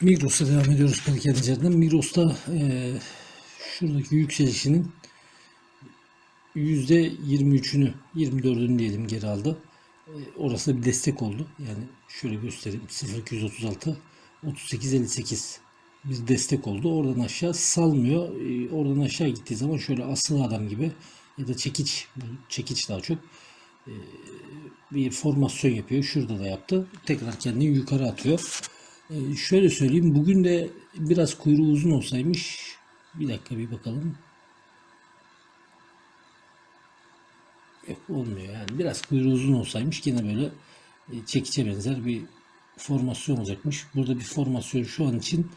Migros'a devam ediyoruz Pelikanicer'den. Migros'ta eee şuradaki yükselişinin %23'ünü, 24'ünü diyelim geri aldı. Eee, orası bir destek oldu. Yani şöyle göstereyim. 0236 3858 bir destek oldu. Oradan aşağı salmıyor. Eee, oradan aşağı gittiği zaman şöyle asılı adam gibi ya da çekiç, bu çekiç daha çok eee, bir formasyon yapıyor. Şurada da yaptı. Tekrar kendini yukarı atıyor. Ee, şöyle söyleyeyim. Bugün de biraz kuyruğu uzun olsaymış. Bir dakika bir bakalım. Yok olmuyor yani. Biraz kuyruğu uzun olsaymış yine böyle e, çekiçe benzer bir formasyon olacakmış. Burada bir formasyon şu an için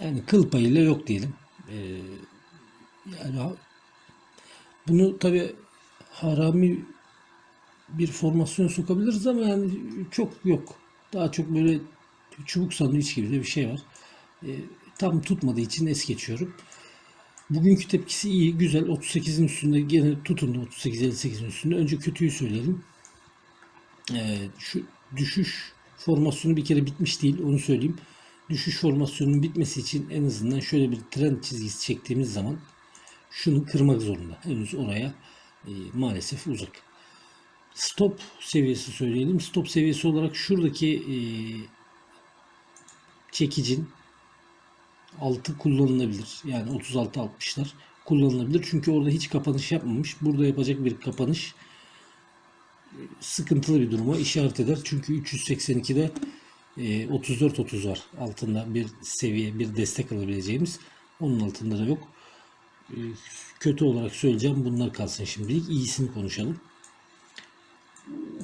yani kıl payıyla yok diyelim. Ee, yani bunu tabi harami bir formasyon sokabiliriz ama yani çok yok. Daha çok böyle çubuk sandviç gibi de bir şey var. Ee, tam tutmadığı için es geçiyorum. Bugünkü tepkisi iyi, güzel. 38'in üstünde gene tutundu 38-58'in üstünde. Önce kötüyü söyleyelim. Ee, şu düşüş formasyonu bir kere bitmiş değil, onu söyleyeyim. Düşüş formasyonunun bitmesi için en azından şöyle bir trend çizgisi çektiğimiz zaman şunu kırmak zorunda. Henüz oraya e, maalesef uzak. Stop seviyesi söyleyelim. Stop seviyesi olarak şuradaki e, çekicin altı kullanılabilir. Yani 36-60'lar kullanılabilir. Çünkü orada hiç kapanış yapmamış. Burada yapacak bir kapanış e, sıkıntılı bir duruma işaret eder. Çünkü 382'de e, 34-30 var altında bir seviye, bir destek alabileceğimiz. Onun altında da yok. E, kötü olarak söyleyeceğim. Bunlar kalsın şimdilik. İyisini konuşalım.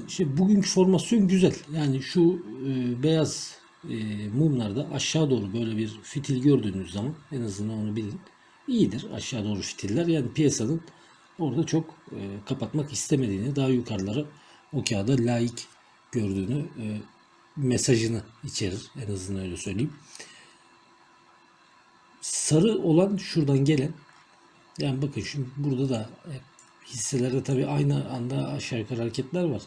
İşte bugünkü formasyon güzel. Yani şu e, beyaz e, mumlarda aşağı doğru böyle bir fitil gördüğünüz zaman en azından onu bilin. İyidir aşağı doğru fitiller. Yani piyasanın orada çok e, kapatmak istemediğini, daha yukarılara o kağıda layık gördüğünü e, mesajını içerir. En azından öyle söyleyeyim. Sarı olan şuradan gelen yani bakın şimdi burada da hisselerde tabii aynı anda aşağı yukarı hareketler var.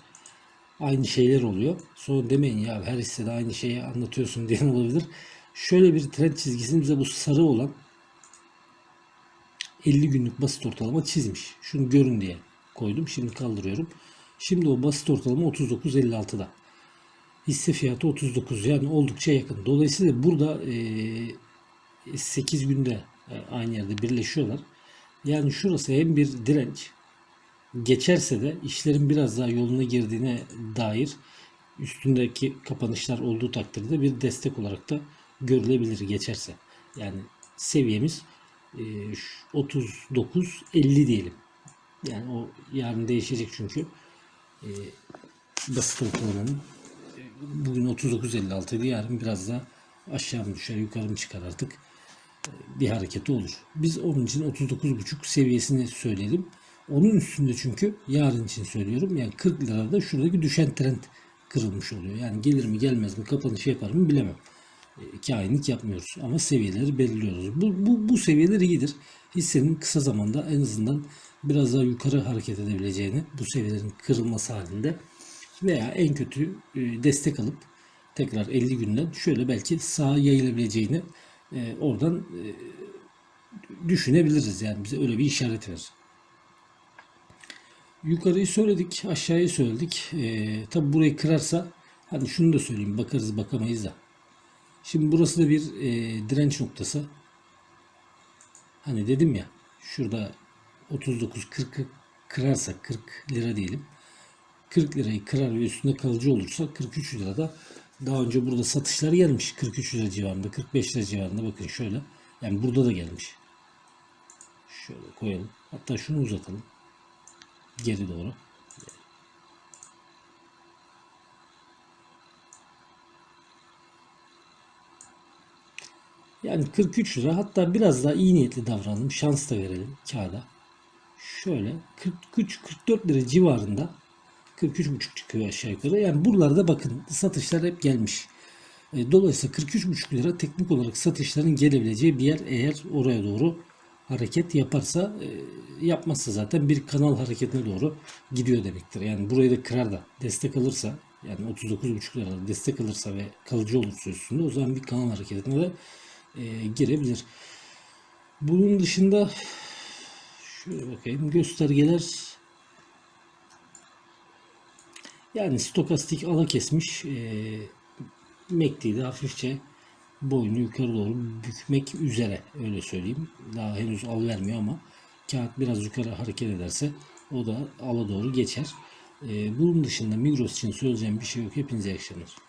Aynı şeyler oluyor. Sonra demeyin ya her hissede aynı şeyi anlatıyorsun diyen olabilir. Şöyle bir trend çizgisini bize bu sarı olan 50 günlük basit ortalama çizmiş. Şunu görün diye koydum. Şimdi kaldırıyorum. Şimdi o basit ortalama 39.56'da. Hisse fiyatı 39 yani oldukça yakın. Dolayısıyla burada eee 8 günde e, aynı yerde birleşiyorlar. Yani şurası hem bir direnç geçerse de işlerin biraz daha yoluna girdiğine dair üstündeki kapanışlar olduğu takdirde bir destek olarak da görülebilir geçerse. Yani seviyemiz e, 39 50 diyelim. Yani o yarın değişecek çünkü. E, basit ortalamanın e, bugün 39.56 idi yarın biraz daha aşağı mı düşer yukarı mı çıkar artık bir hareketi olur. Biz onun için 39.5 seviyesini söyleyelim. Onun üstünde çünkü yarın için söylüyorum. Yani 40 lirada şuradaki düşen trend kırılmış oluyor. Yani gelir mi gelmez mi kapanış yapar mı bilemem. E, kainlik yapmıyoruz ama seviyeleri belirliyoruz. Bu, bu, bu seviyeler iyidir. Hissenin kısa zamanda en azından biraz daha yukarı hareket edebileceğini bu seviyelerin kırılması halinde veya en kötü e, destek alıp tekrar 50 günden şöyle belki sağa yayılabileceğini e, oradan e, düşünebiliriz. Yani bize öyle bir işaret verir. Yukarıyı söyledik, aşağıyı söyledik. E, tabi burayı kırarsa, hani şunu da söyleyeyim, bakarız bakamayız da. Şimdi burası da bir e, direnç noktası. Hani dedim ya, şurada 39-40'ı kırarsa 40 lira diyelim. 40 lirayı kırar ve üstünde kalıcı olursa 43 lirada daha önce burada satışlar gelmiş 43 lira civarında 45 lira civarında bakın şöyle yani burada da gelmiş şöyle koyalım hatta şunu uzatalım geri doğru yani 43 lira hatta biraz daha iyi niyetli davranalım şans da verelim kağıda şöyle 43-44 lira civarında 43,5 çıkıyor aşağı yukarı. Yani buralarda bakın satışlar hep gelmiş. E, Dolayısıyla 43,5 lira teknik olarak satışların gelebileceği bir yer eğer oraya doğru hareket yaparsa e, yapmazsa zaten bir kanal hareketine doğru gidiyor demektir. Yani burayı da kırar da destek alırsa yani 39.5 lira destek alırsa ve kalıcı olursa üstünde o zaman bir kanal hareketine de e, girebilir. Bunun dışında şöyle bakayım göstergeler yani stokastik ala kesmiş e, MACD'de hafifçe boynu yukarı doğru bükmek üzere öyle söyleyeyim. Daha henüz al vermiyor ama kağıt biraz yukarı hareket ederse o da ala doğru geçer. E, bunun dışında Migros için söyleyeceğim bir şey yok. Hepinize iyi akşamlar.